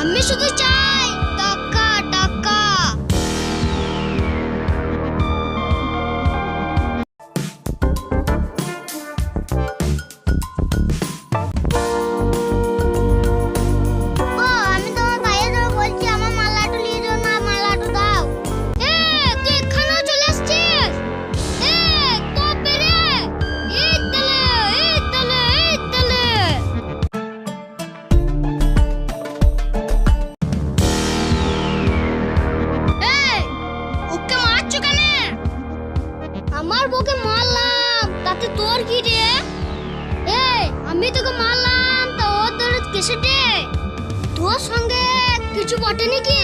আমি শুধু চাই আমার বউকে মারলাম, তাতে তোর কি রে? এই, আমি তোকে মারলাম, তা ওর দরদ কেসে রে? তোর সঙ্গে কিছু বটেনি নাকি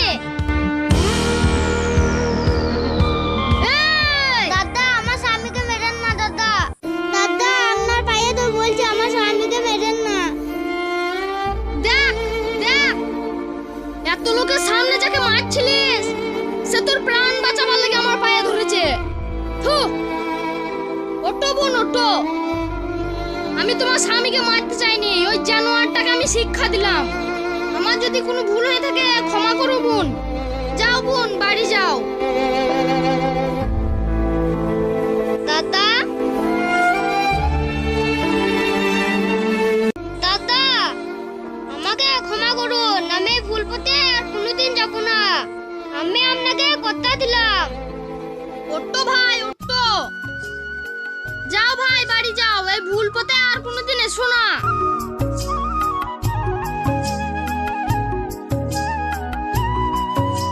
আমি তোমার স্বামীকে মারতে চাইনি। ওই জানোয়ারটাকে আমি শিক্ষা দিলাম। আমার যদি কোনো ভুল হয়ে থাকে, ক্ষমা করো বোন। যাও বোন, বাড়ি যাও। দাদা? দাদা, আমাকে ক্ষমা করুন আমি ভুল পথে আর কোনোদিন যাব না। আমি আপনাকে কথা দিলাম। ওটো ভাই ভুল পথে আর কোনোদিন এসো না